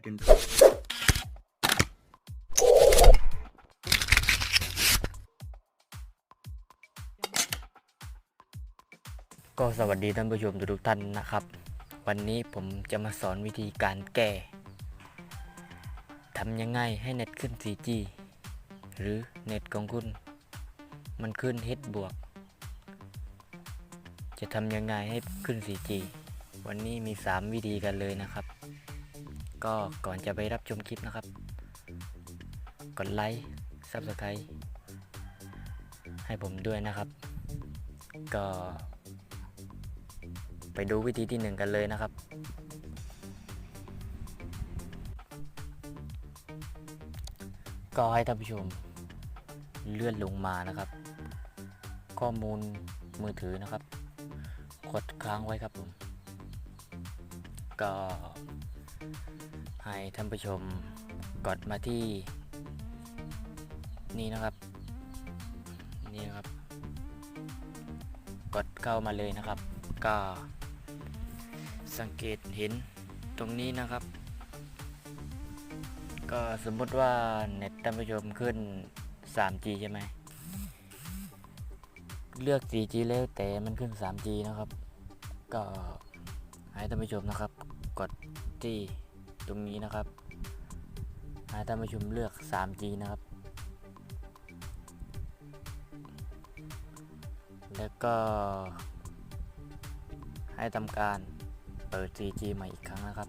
seconds. ก็สวัสดีท่านผู้ชมทุกท่านนะครับ วันนี้ผมจะมาสอนวิธีการแก้ทำยังไงให้เน็ตขึ้น 4G หรือเน็ตของคุณ มันขึ้น H บวก จะทำยังไงให้ขึ้น 4G วันนี้มี 3 วิธีกันเลยนะครับ ก็ก่อนจะไปรับชมคลิปนะครับ กดไลค์ Subscribe ให้ผมด้วยนะครับ ก็ ไปดูวิธีที่หนึ่งกันเลยนะครับ ก็ให้ท่านผู้ชมเลื่อนลงมานะครับ ข้อมูลมือถือนะครับ กดค้างไว้ครับผมก็ ให้ท่านผู้ชมกดมาที่นี่นะครับ นี่นะครับ กดเข้ามาเลยนะครับ ก็สังเกตเห็นตรงนี้นะครับ ก็สมมติว่าเน็ตท่านผู้ชมขึ้น 3G ใช่ไหมเลือก 4G แล้วแต่มันขึ้น 3G นะครับ ก็ให้ท่านผู้ชมนะครับ กด ที่ตรงนี้นะครับให้ท่านผู้ชมเลือก 3G นะครับ แล้วก็ ให้ทำการเปิด 4G ใหม่อีกครั้งนะครับ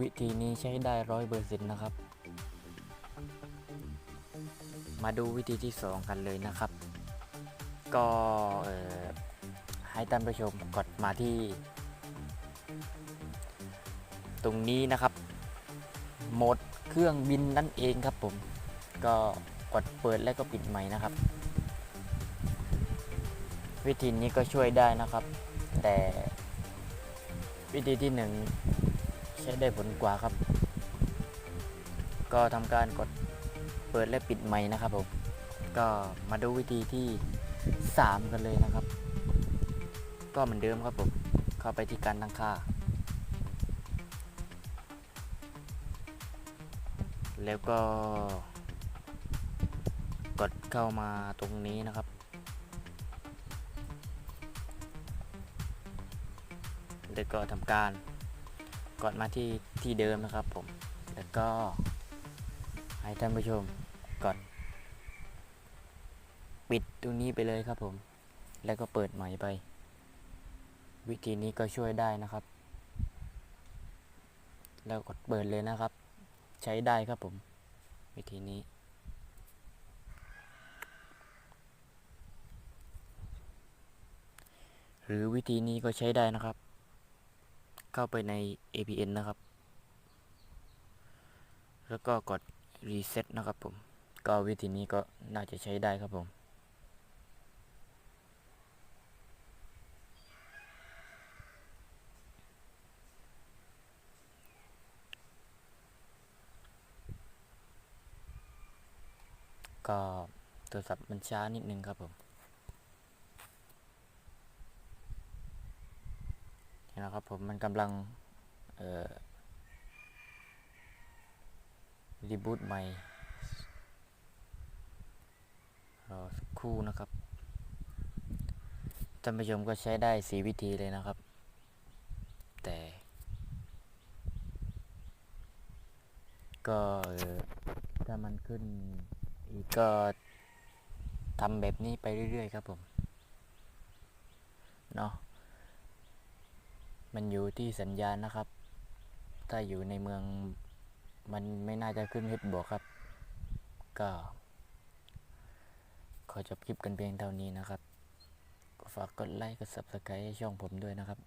วิธีนี้ใช้ได้ร้อยเปอร์เซ็นต์นะครับ มาดูวิธีที่ 2 กันเลยนะครับ ก็ให้ท่านผู้ชมกดมาที่ ตรงนี้นะครับโหมดเครื่องบินนั่นเองครับผมก็กดเปิดแล้วก็ปิดใหม่นะครับ วิธีนี้ก็ช่วยได้นะครับ แต่วิธีที่หนึ่งใช้ได้ผลกว่าครับ ก็ทำการกดเปิดและปิดไมค์นะครับผมก็มาดูวิธีที่ 3 กันเลยนะครับ ก็เหมือนเดิมครับผมเข้าไปที่การตั้งค่า แล้วก็ กดเข้ามาตรงนี้นะครับ แล้วก็ทำการกดมาที่ที่เดิมนะครับผม แล้วก็ให้ท่านผู้ชมกดปิดตรงนี้ไปเลยครับผม แล้วก็เปิดใหม่ไป วิธีนี้ก็ช่วยได้นะครับ แล้วกดเปิดเลยนะครับ ใช้ได้ครับผม วิธีนี้ หรือวิธีนี้ก็ใช้ได้นะครับ เข้าไปใน APN นะครับ แล้วก็กด reset นะครับผม ก็วิธีนี้ก็น่าจะใช้ได้ครับผม ก็โทรศัพท์มันช้านิดนึงครับผมเห็นะครับผมมันกำลังเอ่อรีบูตใหม่รอสักครู่นะครับท่านผู้ชมก็ใช้ได้สีวิธีเลยนะครับ แต่ก็ถ้ามันขึ้น ก็ทำแบบนี้ไปเรื่อย ๆ ครับผม เนาะ มันอยู่ที่สัญญาณนะครับ ถ้าอยู่ในเมืองมันไม่น่าจะขึ้นเพชรบวกครับ ก็ ขอจบคลิปกันเพียงเท่านี้นะครับ ฝากกดไลค์ กด subscribe ให้ช่องผมด้วยนะครับ